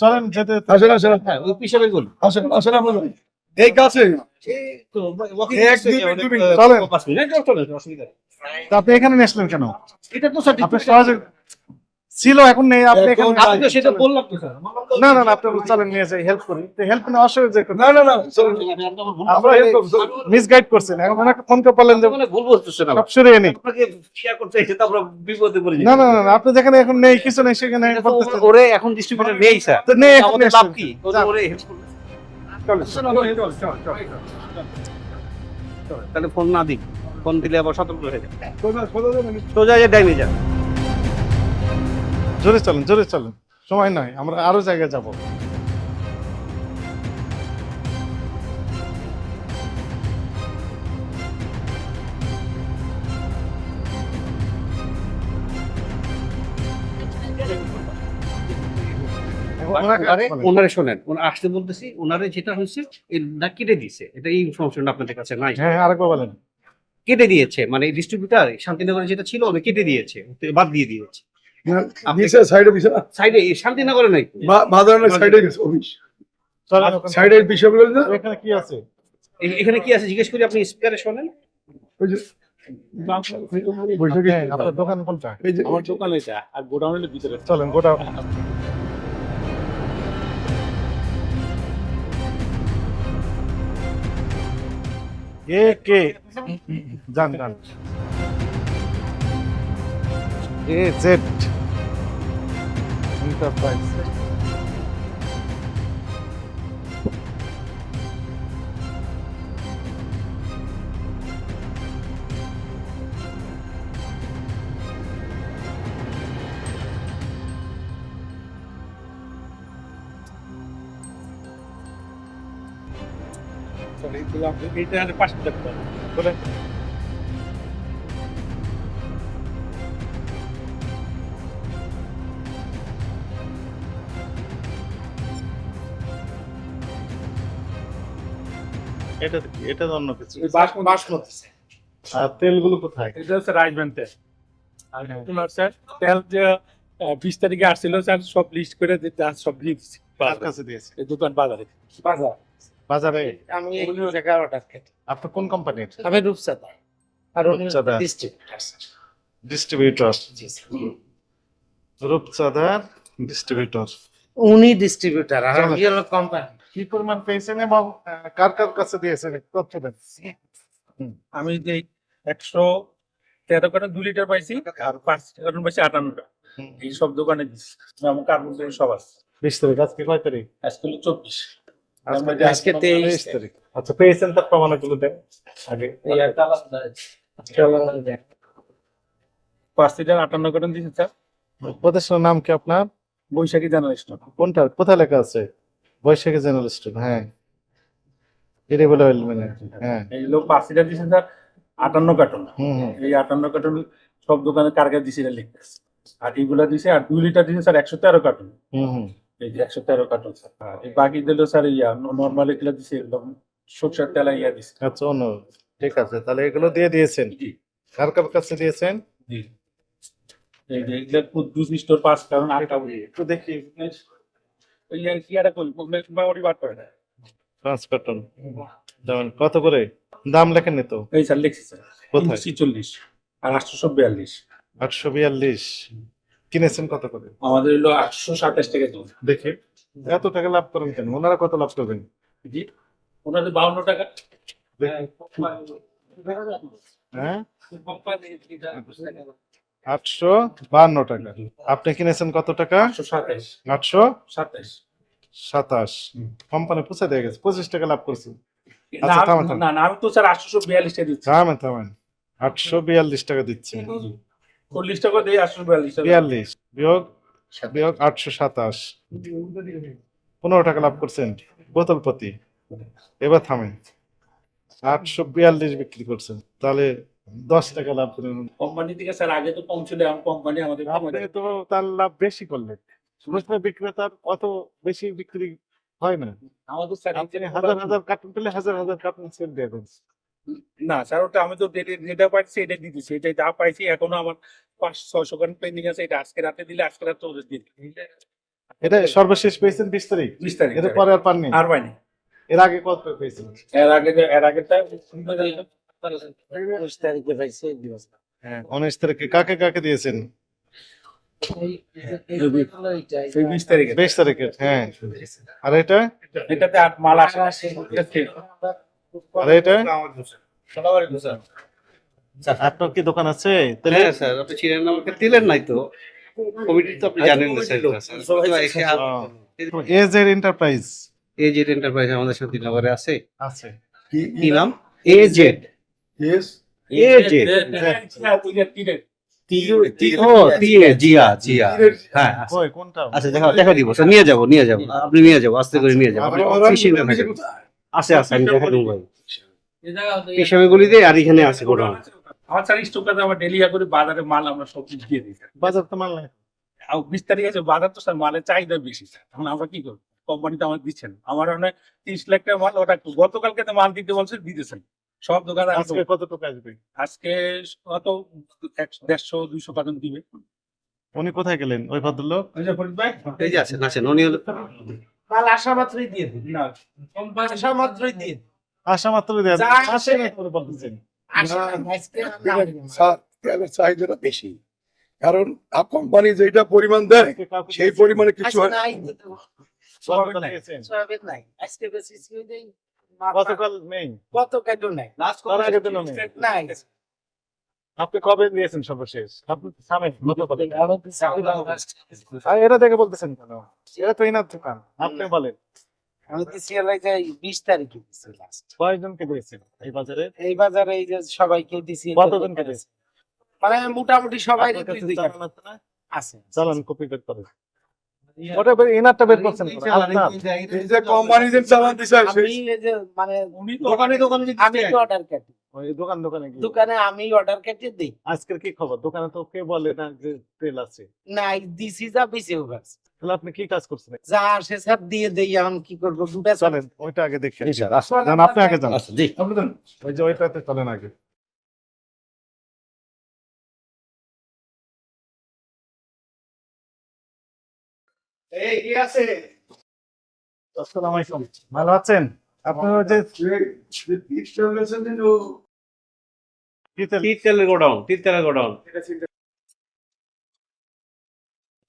চলেন যেতে আসেন আসেন। হ্যাঁ ওই পিসাবের গোল। আসেন আসেন আপনার। এই কাছে। হ্যাঁ, চলেন, অসুবিধা আপনি এখানে আসলেন কেন? এটা তো স্যার আপনি সহজে ছিল এখন নেই আপনি এখানে আপনি তো সেটা বললাম তো স্যার না না না আপনি চলেন নিয়ে যাই হেল্প করি তো হেল্প না অসুবিধা যে না না না চলুন। আমরা help করব। মিসগাইড করছেন এখন ওনাকে ফোন করে বললেন যে মানে ভুল বলতেছেন সব সরিয়ে নিই আপনাকে শেয়ার করতে এসে তো আমরা বিপদে পড়ে যাই। না না না আপনি যেখানে এখন নেই কিছু নেই সেখানে বলতেছেন ওরে এখন ডিস্ট্রিবিউটর নেই স্যার তো নেই এখন লাভ। কি। ওরে help করবে। চলেন। তাহলে ফোন না দিই ফোন দিলে আবার সতর্ক হয়ে যায় সোজা, সোজা যাবেন। সোজা যে ডাইনে যান জোরে চলেন জোরে চলেন। সময় নয় আমরা আরও জায়গায় যাব। ওনারে শোনেন আসতে বলতেছি ওনারে যেটা হয়েছে কেটে দিয়েছে। এটা এই ইনফরমেশন আপনাদের কাছে নাই। হ্যাঁ আরেকবার বলেন। কেটে দিয়েছে মানে ডিস্ট্রিবিউটার শান্তিনগরে যেটা ছিল ওটা কেটে দিয়েছে বাদ দিয়ে দিয়েছে। নিচে সাইডে পিছে সাইডে শান্তিনগরে নাই। মাদারানের সাইডে গেছে অফিস। না? এখানে কি আছে? এখানে কি আছে? জিজ্ঞেস করি আপনি স্পিকারে শোনেন। ওই হ্যাঁ, আপনার দোকান কোনটা? আমার দোকান এটা আর গোডাউনের ভিতরে। চলেন গোটা এ কে? জান জান এ জেড এন্টারপ্রাইজ এইটা পাশে দেখতে হবে এটা এটা অন্য কিছু। বাসমতি আর তেলগুলো কোথায়? এটা হচ্ছে রাইস তেল। আর তোমার স্যার তেল যে বিশ তারিখে আসছিল স্যার সব লিস্ট করে দিতে সব দিয়ে কাছে দিয়েছে? দোকান বাজারে। বাজার। বাজারে? আমি এগারো টাকা আপনার কোন কোম্পানির? আমি রূপসাদা আর। ডিস্ট্রিবিউটর জি, sir। ডিস্ট্রিবিউটর উনি ডিস্ট্রিবিউটার আর। আমি হলো কোম্পানি কি পরিমাণ পেয়েছেন এবং কার কার কাছে দিয়েছেন? তথ্য দেন। আমি যে একশো তেরো কার্টন দু লিটার পাইছি আর পাঁচ কার্টন পাইছি আটান্নটা। এই সব দোকানে দিচ্ছি আমার কার্টন সব আছে। বিশ তারিখ আজকে কয় তারিখ? আজকে হলো চব্বিশ। আজকে তেইশ তারিখ। আচ্ছা পেয়েছেন তার প্রমাণগুলো দেন। আগে। পাঁচ লিটার আটান্ন কার্টন দিচ্ছি স্যার। প্রতিষ্ঠানের নাম কি আপনার? বৈশাখী জার্নালিস্ট। কোনটা কোথায় লেখা আছে? বৈশাখী জার্নালিস্ট হ্যাঁ। এটাই বলে মানে হ্যাঁ। এই লোক পাঁচ লিটার স্যার আটান্ন কার্টন এই আটান্ন কার্টন সব দোকানে কারগার দিছি এটা লিখতেছে। আর এইগুলা দিছে আর দুই লিটার দিছে স্যার একশো তেরো কার্টন এই যে একশো তেরো কার্টন স্যার। আর এই বাকি দিল স্যার ইয়া নর্মাল এগুলা দিছে একদম সরষের তেলা ইয়া দিছে। আচ্ছা অন্য। ঠিক আছে তাহলে এগুলো দিয়ে দিয়েছেন। কার কার কাছে দিয়েছেন? জি। এই যে এগুলা দুধ স্টোর পাঁচ কারণ আটটা একটু দেখি। মোটামুটি বার করে যেমন কত করে? দাম লেখেননি তো? এই স্যার লিখছি স্যার। কোথায়? ছিচল্লিশ আর আটশো বিয়াল্লিশ। আটশো বিয়াল্লিশ। কিনেছেন কত করে? আমাদের হলো আটশো সাতাশ টাকা দুধ। দেখি। এত টাকা লাভ করেন কেন? ওনারা কত লাভ করবেন? জি ওনাদের বাউন্ন টাকা। হ্যাঁ? আটশো বাহান্ন টাকা। আপনি কিনেছেন কত টাকা? আটশো সাতাশ। কোম্পানি পুষে দিয়ে গেছে। পঁচিশ টাকা লাভ করছে। আচ্ছা, থামান, আমি- থামান। না না আমি তো স্যার আটশো বিয়াল্লিশ টাকা দিচ্ছি। থামেন থামেন। আটশো বিয়াল্লিশ টাকা দিচ্ছে। চল্লিশ টাকা দিয়ে আটশো বিয়াল্লিশ টাকা। বিয়াল্লিশ। বিয়োগ বিয়োগ আটশো সাতাশ। পনেরো টাকা লাভ করছেন। বোতল প্রতি। এবার থামেন। আটশো বিয়াল্লিশ বিক্রি করছেন। তাহলে দশ টাকা লাভ করেন কোম্পানি থেকে স্যার আগে তো কম ছিল কোম্পানি আমাদের আপনি তো তার লাভ বেশি করলেন। খুচরা বিক্রেতার অত বেশি বিক্রি হয় না। আমাদের স্যার হাজার হাজার কার্টুন পেলে হাজার হাজার কার্টুন সেল দিয়ে দেন। না স্যার ওটা আমি তো যেটা- পাইছি এটা দিচ্ছি এটা যা পাইছি এখনও আমার পাঁচ ছয়শো খান পেন্ডিং আছে। এটা আজকে রাতে দিলে আজকে রাতে ওদের দিই। এটা সর্বশেষ পেয়েছেন বিশ তারিখ। বিশ তারিখ এর পরে আর পাননি। আর পাইনি। এর আগে কত পেয়েছেন? এর আগে এর আগেটা উনিশ তারিখে পাইছে হ্যাঁ উনিশ তারিখে কাকে কাকে দিয়েছেন? বিশ হ্যাঁ। আর এটা? এটাতে আর মাল আসে আর এটা ঠিক। আর এটা? সবারই দোষা। আপনার কি দোকান আছে? হ্যাঁ স্যার আপনি ছিলেন না আমাকে? দিলেন নাই তো। কমিটি তো আপনি জানেন না স্যার। সবাই এসে এজ এর এন্টারপ্রাইজ এন্টারপ্রাইজ আমাদের সাথে নগরে আছে। আছে। কি নাম? A Z yes A Z হ্যাঁ, ওই যে তীরের। ও টিএ জিয়া জিয়া হ্যাঁ আছে। কই কোনটা? আচ্ছা দেখা দেখা দিব। নিয়ে যাব নিয়ে যাব। আপনি নিয়ে যাব আস্তে করে নিয়ে যাব। আপনি ফিশিং এ থাকেন। আছে আছে আমি দেখা দেবো পেশামি গলি দিয়ে আর এখানে আছে গোডাউন আমার স্যার স্টকটাতে আমার ডেলি করে বাজারে মাল আমরা সব কিছু দিয়ে দিই। বাজার তো মাল নাই। আর বিশ তারিখ আছে বাজার তো স্যার মালের চাহিদা বেশি স্যার। এখন আমরা কি করব? কোম্পানি তো আমার দিচ্ছেন আমার অনেক তিরিশ লাখ টাকা মাল ওটা গতকালকে তো মাল দিতে বলছে দিতেছেন সব দোকানে আজকে কতটুকু আসবে? আজকে কত দেড়শো দুইশো দিবে। উনি কোথায় গেলেন? ওই ভদ্রলোক? ওই যে ফরিদ ভাই। এই যে আছেন আছেন উনি হলো মাল আসা মাত্রই দিয়ে দিন। না। আসা মাত্রই দিন। আসা মাত্র দেন। যা আসে করে বলতেছেন। চাহিদাটা বেশি। কারণ কোম্পানি যেটা পরিমাণ দেয় সেই পরিমাণে কিছু হয় নাই। আজকে বেশি গতকাল নেই। নাই। তার আগে দিনও নেই। নাই। আপনি কবে দিয়েছেন সর্বশেষ? আপনি গতকাল এটা দেখে বলতেছেন কেন? এটা তো ইনার দোকান। আপনি বলেন। আমি দিছি বিশ তারিখে দিছি লাস্ট কয়জনকে দিয়েছেন এই বাজারে? এই বাজারে এই যে সবাইকে দিছি কতজনকে দিয়েছেন? মানে মোটামুটি সবাই আছে? চালান কপি বের করেন। ওটা বের বের করছেন এই যে কোম্পানি যে চালান দিছে আমি এই যে মানে দোকানে দোকানে আমি তো অর্ডার কাটি। ওই দোকান দোকানে গিয়ে। দোকানে আমি অর্ডার কেটে দিই। আজকের কি খবর? দোকানে তো কে বলে না যে তেল আছে। যা বেঁচেও গেছে তাহলে আপনি কি কাজ করছেন? যা আসে সব দিয়ে দেই এখন কি করব? দুটা চলেন ওইটা আগে দেখে। স্যার আপনি আগে যান। আচ্ছা জি। আপনি দেন। ওই যে ওইটাতে চলেন আগে। এই কি আছে? আসসালামু আলাইকুম ভালো আছেন? আপনি যে গোডাউন গোডাউন।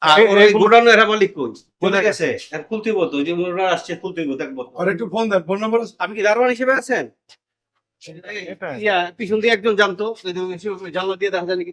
আর এ- ওই এগুলো- গোডাউন এর মালিক কই কোথায় গেছে? খুলতে বলতো যে ওরা আসছে খুলতে বলতো দেখব আর একটু ফোন দেন ফোন নাম্বার আপনি কি দারোয়ান হিসেবে আছেন? ইয়া, পিছন দিয়ে একজন জানতো। জানলা দিয়ে দেখা যায় নাকি?